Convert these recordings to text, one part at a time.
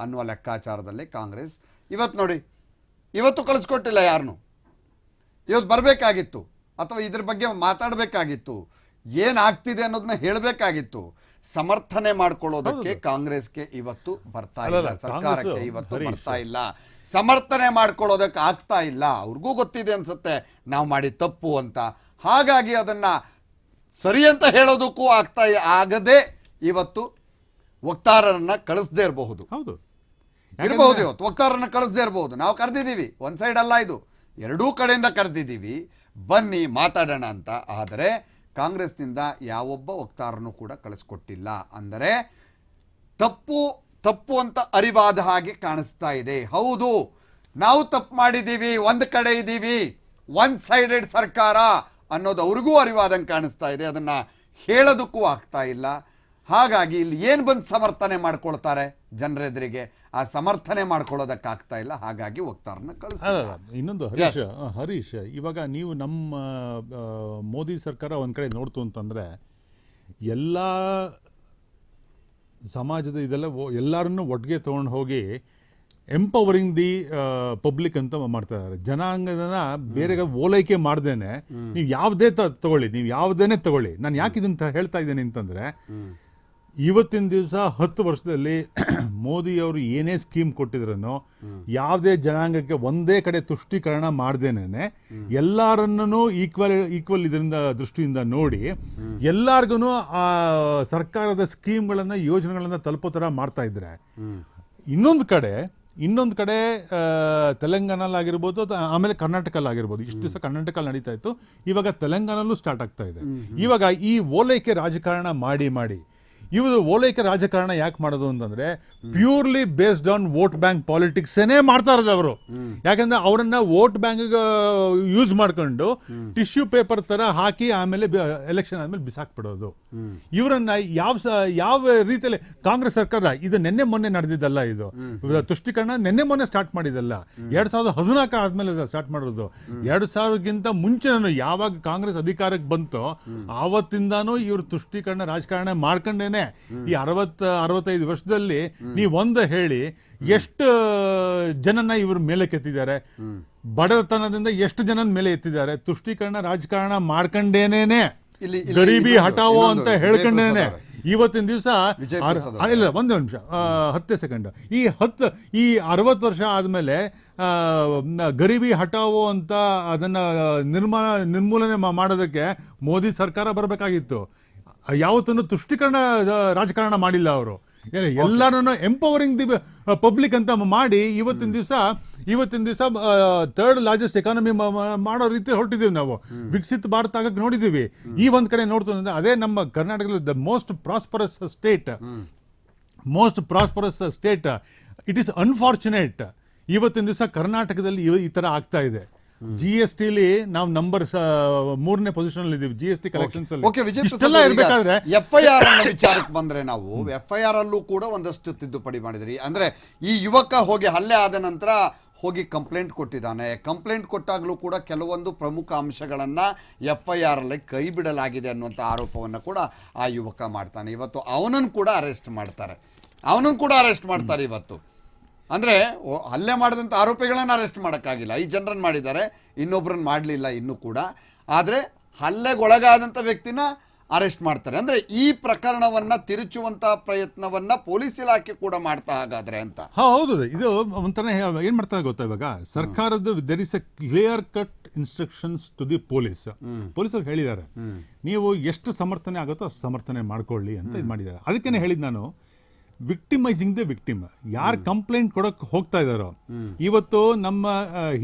ಅನ್ನುವ ಲೆಕ್ಕಾಚಾರದಲ್ಲಿ ಕಾಂಗ್ರೆಸ್. ಇವತ್ತು ನೋಡಿ ಇವತ್ತು ಕಳಿಸ್ಕೊಟ್ಟಿಲ್ಲ ಯಾರನ್ನು ಇವತ್ತು ಬರಬೇಕಾಗಿತ್ತು ಅಥವಾ ಇದ್ರ ಬಗ್ಗೆ ಮಾತಾಡಬೇಕಾಗಿತ್ತು? ಏನಾಗ್ತಿದೆ ಅನ್ನೋದನ್ನ ಹೇಳಬೇಕಾಗಿತ್ತು? ಸಮರ್ಥನೆ ಮಾಡ್ಕೊಳ್ಳೋದಕ್ಕೆ ಕಾಂಗ್ರೆಸ್ಗೆ ಇವತ್ತು ಬರ್ತಾ ಇಲ್ಲ. ಸರ್ಕಾರಕ್ಕೆ ಇವತ್ತು ಬರ್ತಾ ಇಲ್ಲ. ಸಮರ್ಥನೆ ಮಾಡ್ಕೊಳ್ಳೋದಕ್ಕೆ ಆಗ್ತಾ ಇಲ್ಲ. ಅವ್ರಿಗೂ ಗೊತ್ತಿದೆ ಅನ್ಸುತ್ತೆ ನಾವು ಮಾಡಿ ತಪ್ಪು ಅಂತ. ಹಾಗಾಗಿ ಅದನ್ನ ಸರಿ ಅಂತ ಹೇಳೋದಕ್ಕೂ ಆಗ್ತಾ ಆಗದೆ ಇವತ್ತು ವಕ್ತಾರರನ್ನ ಕಳಿಸದೇ ಇರಬಹುದು. ಹೌದು. ಇರಬಹುದು ಇವತ್ತು ವಕ್ತಾರರನ್ನ ಕಳಿಸದೇ ಇರಬಹುದು ನಾವು ಕರೆದಿದ್ದೀವಿ. ಒಂದ್ ಸೈಡ್ ಅಲ್ಲ ಇದು. ಎರಡೂ ಕಡೆಯಿಂದ ಕರೆದಿದ್ದೀವಿ. ಬನ್ನಿ, ಮಾತಾಡೋಣ ಅಂತ. ಆದರೆ ಕಾಂಗ್ರೆಸ್ನಿಂದ ಯಾವೊಬ್ಬ ವಕ್ತಾರನ್ನು ಕೂಡ ಕಳಿಸ್ಕೊಟ್ಟಿಲ್ಲ. ಅಂದರೆ ತಪ್ಪು ತಪ್ಪು ಅಂತ ಅರಿವಾದ ಹಾಗೆ ಕಾಣಿಸ್ತಾ ಇದೆ. ಹೌದು, ನಾವು ತಪ್ಪು ಮಾಡಿದ್ದೀವಿ. ಒಂದು ಕಡೆ ಇದ್ದೀವಿ. ಒನ್ ಸೈಡೆಡ್ ಸರ್ಕಾರ ಅನ್ನೋದು ಅವ್ರಿಗೂ ಅರಿವಾದಂಗೆ ಕಾಣಿಸ್ತಾ ಇದೆ. ಅದನ್ನು ಹೇಳೋದಕ್ಕೂ ಆಗ್ತಾ ಇಲ್ಲ. ಹಾಗಾಗಿ ಇಲ್ಲಿ ಏನು ಬಂದು ಸಮರ್ಥನೆ ಮಾಡ್ಕೊಳ್ತಾರೆ ಜನರೆದುರಿಗೆ? ಆ ಸಮರ್ಥನೆ ಮಾಡ್ಕೊಳ್ಳೋದಕ್ಕಾಗ್ತಾ ಇಲ್ಲ ಹಾಗಾಗಿ ವಕ್ತಾರನ್ನ ಕಳಿಸ ಇನ್ನೊಂದು ಹರೀಶ್ ಹರೀಶ್ ಇವಾಗ ನೀವು ನಮ್ಮ ಮೋದಿ ಸರ್ಕಾರ ಒಂದ್ ಕಡೆ ನೋಡ್ತು ಅಂತಂದ್ರೆ ಎಲ್ಲ ಸಮಾಜದ ಇದೆಲ್ಲ ಎಲ್ಲರನ್ನೂ ಒಟ್ಟಿಗೆ ತಗೊಂಡು ಹೋಗಿ ಎಂಪವರಿಂಗ್ ದಿ ಪಬ್ಲಿಕ್ ಅಂತ ಮಾಡ್ತಾ ಇದ್ದಾರೆ ಜನಾಂಗದನ್ನ ಬೇರೆ ಓಲೈಕೆ ಮಾಡ್ದೇನೆ. ನೀವು ಯಾವುದೇ ತ- ತಗೊಳ್ಳಿ ನೀವು ಯಾವುದೇನೆ ತಗೊಳ್ಳಿ. ನಾನು ಯಾಕೆ ಇದನ್ನ ಹೇಳ್ತಾ ಇದ್ದೇನೆ ಅಂತಂದ್ರೆ ಇವತ್ತಿನ ದಿವಸ ಹತ್ತು ವರ್ಷದಲ್ಲಿ ಮೋದಿ ಅವರು ಏನೇ ಸ್ಕೀಮ್ ಕೊಟ್ಟಿದ್ರೂ ಯಾವುದೇ ಜನಾಂಗಕ್ಕೆ ಒಂದೇ ಕಡೆ ತುಷ್ಟೀಕರಣ ಮಾಡ್ದೇನೆ ಎಲ್ಲರನ್ನೂ ಈಕ್ವಲ್ ಈಕ್ವಲ್ ಇದರಿಂದ, ದೃಷ್ಟಿಯಿಂದ ನೋಡಿ ಎಲ್ಲರಿಗೂ ಆ ಸರ್ಕಾರದ ಸ್ಕೀಮ್ಗಳನ್ನು, ಯೋಜನೆಗಳನ್ನು ತಲುಪೋ ಥರ ಮಾಡ್ತಾ ಇದ್ರೆ, ಇನ್ನೊಂದು ಕಡೆ ಇನ್ನೊಂದು ಕಡೆ ತೆಲಂಗಾಣಲ್ಲಾಗಿರ್ಬೋದು ಆಮೇಲೆ ಕರ್ನಾಟಕಲ್ಲಾಗಿರ್ಬೋದು ಇಷ್ಟು ದಿವಸ ಕರ್ನಾಟಕ ನಡೀತಾ ಇತ್ತು. ಇವಾಗ ತೆಲಂಗಾಣಲ್ಲೂ ಸ್ಟಾರ್ಟ್ ಆಗ್ತಾ ಇದೆ. ಇವಾಗ ಈ ಓಲೈಕೆ ರಾಜಕಾರಣ ಮಾಡಿ ಮಾಡಿ ಇವರು ಓಲೈಕೆ ರಾಜಕಾರಣ ಯಾಕೆ ಮಾಡೋದು ಅಂತಂದ್ರೆ purely based on vote bank politics ಏನೇ ಮಾಡ್ತಾ ಇರೋದು ಅವರು. ಯಾಕಂದ್ರೆ ಅವರನ್ನ ವೋಟ್ ಬ್ಯಾಂಕ್ ಯೂಸ್ ಮಾಡ್ಕೊಂಡು ಟಿಶ್ಯೂ ಪೇಪರ್ ತರ ಹಾಕಿ ಆಮೇಲೆ ಎಲೆಕ್ಷನ್ ಆದ್ಮೇಲೆ ಬಿಸಾಕ್ಬಿಡೋದು. ಇವರನ್ನ ಯಾವ ಯಾವ ರೀತಿಯಲ್ಲಿ ಕಾಂಗ್ರೆಸ್ ಸರ್ಕಾರ, ಇದು ನಿನ್ನೆ ಮೊನ್ನೆ ನಡೆದಿದ್ದಲ್ಲ ಇದು. ತುಷ್ಟೀಕರಣ ನಿನ್ನೆ ಮೊನ್ನೆ ಸ್ಟಾರ್ಟ್ ಮಾಡಿದಲ್ಲ ಎರಡ್ ಸಾವಿರದ ಹದಿನಾಲ್ಕು ಆದ್ಮೇಲೆ ಸ್ಟಾರ್ಟ್ ಮಾಡೋದು. ಎರಡ್ ಸಾವಿರಕ್ಕಿಂತ ನಾನು ಯಾವಾಗ ಕಾಂಗ್ರೆಸ್ ಅಧಿಕಾರಕ್ಕೆ ಬಂತೋ ಆವತ್ತಿಂದಾನು ಇವ್ರ ತುಷ್ಟೀಕರಣ ರಾಜಕಾರಣ ಮಾಡ್ಕೊಂಡೇನೆ ಈ ಅರವತ್ತ ಅರವತ್ತೈದು ವರ್ಷದಲ್ಲಿ ನೀವು ಒಂದು ಹೇಳಿ ಎಷ್ಟು ಜನನ ಇವ್ರ ಮೇಲೆ ಕೆತ್ತಿದ್ದಾರೆ. ಬಡತನದಿಂದ ಎಷ್ಟು ಜನನ ಮೇಲೆ ಎತ್ತಿದ್ದಾರೆ. ತುಷ್ಟೀಕರಣ ರಾಜಕಾರಣ ಮಾಡ್ಕೊಂಡೇನೇನೆ. ಗರೀಬಿ ಹಟಾವೋ ಅಂತ ಹೇಳ್ಕೊಂಡೇನೆ. ಇವತ್ತಿನ ದಿವಸ ಇಲ್ಲ ಒಂದೇ ನಿಮಿಷ. ಹತ್ತೇ ಸೆಕೆಂಡ್. ಈ ಹತ್ತು ಈ ಅರವತ್ತು ವರ್ಷ ಆದಮೇಲೆ ಗರೀಬಿ ಹಟಾವೋ ಅಂತ ಅದನ್ನ ನಿರ್ಮಾಣ ನಿರ್ಮೂಲನೆ ಮಾಡೋದಕ್ಕೆ ಮೋದಿ ಸರ್ಕಾರ ಬರಬೇಕಾಗಿತ್ತು. ಯಾವತ್ತೂ ತುಷ್ಟೀಕರಣ ರಾಜಕಾರಣ ಮಾಡಿಲ್ಲ ಅವರು. ಎಲ್ಲರನ್ನು ಎಂಪವರಿಂಗ್ ದಿ ಪಬ್ಲಿಕ್ ಅಂತ ಮಾಡಿ ಇವತ್ತಿನ ದಿವಸ ಇವತ್ತಿನ ದಿವಸ ಥರ್ಡ್ ಲಾರ್ಜೆಸ್ಟ್ ಎಕಾನಮಿ ಮಾಡೋ ರೀತಿ ಹೊರಟಿದ್ದೀವಿ ನಾವು. ವಿಕಸಿತ ಭಾರತ ಆಗಕ್ಕೆ ನೋಡಿದ್ದೀವಿ ಈ ಒಂದ್ ಕಡೆ ನೋಡ್ತಂದ್ರೆ ಅದೇ ನಮ್ಮ ಕರ್ನಾಟಕದಲ್ಲಿ the most prosperous state most prosperous state it is unfortunate ಇವತ್ತಿನ ದಿವಸ ಕರ್ನಾಟಕದಲ್ಲಿ ಈ ಥರ ಆಗ್ತಾ ಇದೆ. ಜಿ ಎಸ್ ಟಿಲಿ ನಾವು ನಂಬರ್ ಮೂರನೇ ಪೊಸಿಷನ್ ಅಲ್ಲಿ ಇದೀವಿ ಜಿ ಎಸ್ ಟಿ ಕಲೆಕ್ಷನ್ಸ್ ಅಲ್ಲಿ. ಓಕೆ ವಿಜಯ್ ಇರ್ಬೇಕಾದ್ರೆ ಎಫ್ ಐ ಆರ್ ಅನ್ನೋ ವಿಚಾರಕ್ಕೆ ಬಂದ್ರೆ ನಾವು ಎಫ್ ಐ ಆರ್ ಅಲ್ಲೂ ಕೂಡ ಒಂದಷ್ಟು ತಿದ್ದುಪಡಿ ಮಾಡಿದ್ರಿ. ಅಂದ್ರೆ ಈ ಯುವಕ ಹೋಗಿ ಹಲ್ಲೆ ಆದ ನಂತರ ಹೋಗಿ ಕಂಪ್ಲೇಂಟ್ ಕೊಟ್ಟಿದ್ದಾನೆ. ಕಂಪ್ಲೇಂಟ್ ಕೊಟ್ಟಾಗಲೂ ಕೂಡ ಕೆಲವೊಂದು ಪ್ರಮುಖ ಅಂಶಗಳನ್ನು ಎಫ್ ಐ ಆರ್ ಅಲ್ಲಿ ಕೈ ಬಿಡಲಾಗಿದೆ ಅನ್ನುವಂಥ ಆರೋಪವನ್ನು ಕೂಡ ಆ ಯುವಕ ಮಾಡ್ತಾನೆ. ಇವತ್ತು ಅವನನ್ನು ಕೂಡ ಅರೆಸ್ಟ್ ಮಾಡ್ತಾರೆ. ಅವನನ್ನು ಕೂಡ ಅರೆಸ್ಟ್ ಮಾಡ್ತಾರೆ ಇವತ್ತು. ಅಂದರೆ ಹಲ್ಲೆ ಮಾಡಿದಂಥ ಆರೋಪಿಗಳನ್ನು ಅರೆಸ್ಟ್ ಮಾಡೋಕ್ಕಾಗಿಲ್ಲ. ಐದು ಜನರನ್ನು ಮಾಡಿದ್ದಾರೆ. ಇನ್ನೊಬ್ಬರನ್ನು ಮಾಡಲಿಲ್ಲ ಇನ್ನೂ ಕೂಡ. ಆದರೆ ಹಲ್ಲೆಗೊಳಗಾದಂಥ ವ್ಯಕ್ತಿನ ಅರೆಸ್ಟ್ ಮಾಡ್ತಾರೆ. ಅಂದರೆ ಈ ಪ್ರಕರಣವನ್ನು ತಿರುಚುವಂಥ ಪ್ರಯತ್ನವನ್ನು ಪೊಲೀಸ್ ಇಲಾಖೆ ಕೂಡ ಮಾಡ್ತಾ ಹಾಗಾದ್ರೆ ಅಂತ. ಹಾ ಹೌದು. ಇದು ಒಂಥರ ಏನು ಏನ್ ಮಾಡ್ತಾರೆ ಗೊತ್ತಾ ಇವಾಗ? ಸರ್ಕಾರದ there is a clear cut instructions to the police ಪೊಲೀಸರು ಹೇಳಿದ್ದಾರೆ. ನೀವು ಎಷ್ಟು ಸಮರ್ಥನೆ ಆಗುತ್ತೋ ಅಷ್ಟು ಸಮರ್ಥನೆ ಮಾಡ್ಕೊಳ್ಳಿ ಅಂತ ಇದು ಮಾಡಿದ್ದಾರೆ. ಅದಕ್ಕೇನೆ ಹೇಳಿದ್ದು ನಾನು ವಿಕ್ಟಿಮೈಸಿಂಗ್ ದ ವಿಕ್ಟಿಮ್. ಯಾರು ಕಂಪ್ಲೇಂಟ್ ಕೊಡಕ್ಕೆ ಹೋಗ್ತಾ ಇದ್ದಾರೋ ಇವತ್ತು ನಮ್ಮ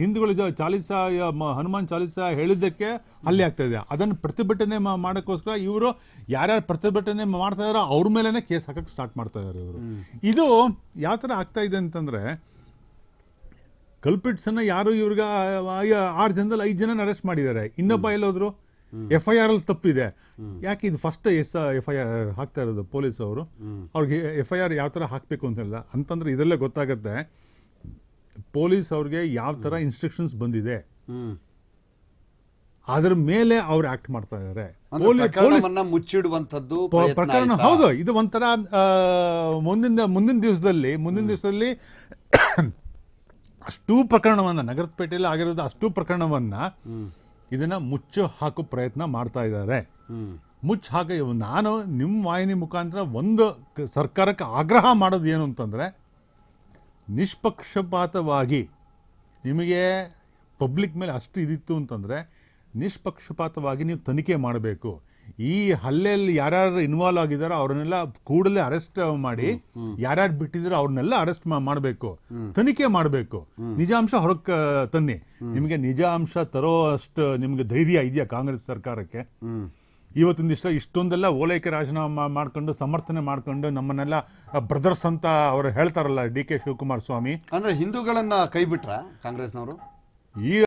ಹಿಂದೂಗಳ ಚಾಲಿಸ ಹನುಮಾನ್ ಚಾಲಿಸ ಹೇಳಿದ್ದಕ್ಕೆ ಹಲ್ಲೆ ಆಗ್ತಾ ಇದೆ. ಅದನ್ನು ಪ್ರತಿಭಟನೆ ಮಾಡೋಕ್ಕೋಸ್ಕರ ಇವರು ಯಾರ್ಯಾರು ಪ್ರತಿಭಟನೆ ಮಾಡ್ತಾ ಇದಾರೋ ಅವ್ರ ಮೇಲೇ ಕೇಸ್ ಹಾಕಕ್ಕೆ ಸ್ಟಾರ್ಟ್ ಮಾಡ್ತಾ ಇದ್ದಾರೆ ಇವರು. ಇದು ಯಾವ ಥರ ಆಗ್ತಾ ಇದೆ ಅಂತಂದರೆ ಕಲ್ಪಿಟ್ಸನ್ನು ಯಾರು ಇವ್ರಿಗೆ ಆರು ಜನದಲ್ಲಿ ಐದು ಜನ ಅರೆಸ್ಟ್ ಮಾಡಿದ್ದಾರೆ. ಇನ್ನೊಬ್ಬ ಎಲ್ಲೋದ್ರು? ಎಫ್ ಐ ಆರ್ ಅಲ್ಲಿ ತಪ್ಪಿದೆ. ಯಾಕೆ ಇದು first S F I R ಹಾಕ್ತಾ ಇರೋದು ಪೊಲೀಸ್ ಅವರು? ಅವ್ರಿಗೆ ಎಫ್ ಐ ಆರ್ ಯಾವ ಥರ ಹಾಕಬೇಕು ಅಂತ ಹೇಳಿಲ್ಲ ಅಂತಂದ್ರೆ ಇದರಲ್ಲೇ ಗೊತ್ತಾಗುತ್ತೆ ಪೊಲೀಸ್ ಅವ್ರಿಗೆ ಯಾವ ಥರ ಇನ್ಸ್ಟ್ರಕ್ಷನ್ಸ್ ಬಂದಿದೆ. ಅದ್ರ ಮೇಲೆ ಅವ್ರು ಆಕ್ಟ್ ಮಾಡ್ತಾ ಇದ್ದಾರೆ ಮುಚ್ಚಿಡುವಂಥದ್ದು ಪ್ರಕರಣ ಹೌದು. ಇದು ಒಂಥರ ಮುಂದಿನ ಮುಂದಿನ ದಿವಸದಲ್ಲಿ ಮುಂದಿನ ದಿವಸದಲ್ಲಿ ಅಷ್ಟು ಪ್ರಕರಣವನ್ನ ನಗರದ ಪೇಟೆಯಲ್ಲಿ ಆಗಿರೋದು ಅಷ್ಟು ಪ್ರಕರಣವನ್ನ ಇದನ್ನ ಮುಚ್ಚು ಹಾಕೋ ಪ್ರಯತ್ನ ಮಾಡ್ತಾ ಇದ್ದಾರೆ. ಮುಚ್ಚು ಹಾಕಿ ನಾನು ನಿಮ್ಮ ವಾಹಿನಿ ಮುಖಾಂತರ ಒಂದು ಸರ್ಕಾರಕ್ಕೆ ಆಗ್ರಹ ಮಾಡೋದು ಏನು ಅಂತಂದರೆ ನಿಷ್ಪಕ್ಷಪಾತವಾಗಿ ನಿಮಗೆ ಪಬ್ಲಿಕ್ ಮೇಲೆ ಅಷ್ಟು ಇದಿತ್ತು ಅಂತಂದರೆ ನಿಷ್ಪಕ್ಷಪಾತವಾಗಿ ನೀವು ತನಿಖೆ ಮಾಡಬೇಕು. ಈ ಹಲ್ಲೆಯಲ್ಲಿ ಯಾರ್ಯಾರು ಇನ್ವಾಲ್ವ್ ಆಗಿದಾರೋ ಅವ್ರನ್ನೆಲ್ಲ ಕೂಡಲೇ ಅರೆಸ್ಟ್ ಮಾಡಿ ಯಾರ್ಯಾರು ಬಿಟ್ಟಿದ್ದಾರೋ ಅವ್ರನ್ನೆಲ್ಲ ಅರೆಸ್ಟ್ ಮಾಡಬೇಕು. ತನಿಖೆ ಮಾಡಬೇಕು. ನಿಜಾಂಶ ಹೊರಕ್ಕೆ ತನ್ನಿ. ನಿಮಗೆ ನಿಜಾಂಶ ತರೋ ಅಷ್ಟು ನಿಮಗೆ ಧೈರ್ಯ ಇದೆಯಾ ಕಾಂಗ್ರೆಸ್ ಸರ್ಕಾರಕ್ಕೆ? ಇವತ್ತಿನ ದಿವಸ ಇಷ್ಟೊಂದೆಲ್ಲ ಓಲೈಕೆ ರಾಜೀನಾಮೆ ಮಾಡ್ಕೊಂಡು ಸಮರ್ಥನೆ ಮಾಡ್ಕೊಂಡು ನಮ್ಮನ್ನೆಲ್ಲ ಬ್ರದರ್ಸ್ ಅಂತ ಅವರು ಹೇಳ್ತಾರಲ್ಲ ಡಿ ಕೆ ಶಿವಕುಮಾರ್ ಸ್ವಾಮಿ. ಅಂದ್ರೆ ಹಿಂದೂಗಳನ್ನ ಕೈ ಬಿಟ್ರ ಕಾಂಗ್ರೆಸ್ನವರು? ಈ